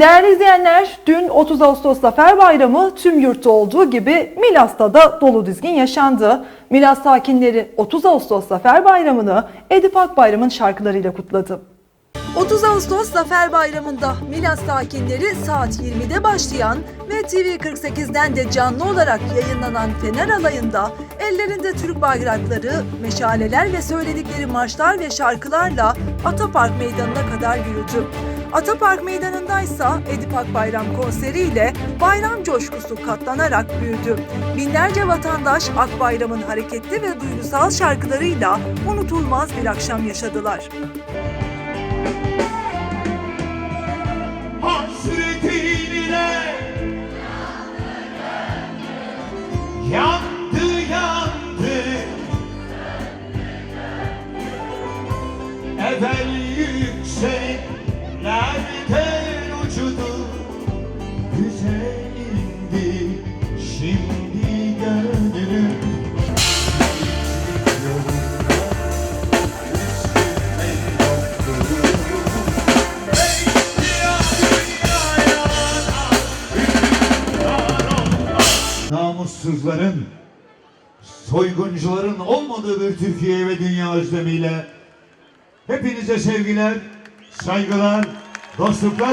Değerli izleyenler, dün 30 Ağustos Zafer Bayramı tüm yurtta olduğu gibi Milas'ta da dolu dizgin yaşandı. Milas sakinleri 30 Ağustos Zafer Bayramı'nı Edip Akbayram'ın şarkılarıyla kutladı. 30 Ağustos Zafer Bayramı'nda Milas sakinleri saat 20'de başlayan ve TV48'den de canlı olarak yayınlanan Fener Alayı'nda ellerinde Türk bayrakları, meşaleler ve söyledikleri marşlar ve şarkılarla Atapark Meydanı'na kadar yürüdü. Atapark Meydanı'ndaysa Edip Akbayram konseriyle bayram coşkusu katlanarak büyüdü. Binlerce vatandaş Akbayram'ın hareketli ve duygusal şarkılarıyla unutulmaz bir akşam yaşadılar. Hasretinle yandı yandı. Evvel yükseklerden uçtu bize indi şimdi namussuzların, soyguncuların olmadığı bir Türkiye ve dünya özlemiyle hepinize sevgiler, saygılar, dostluklar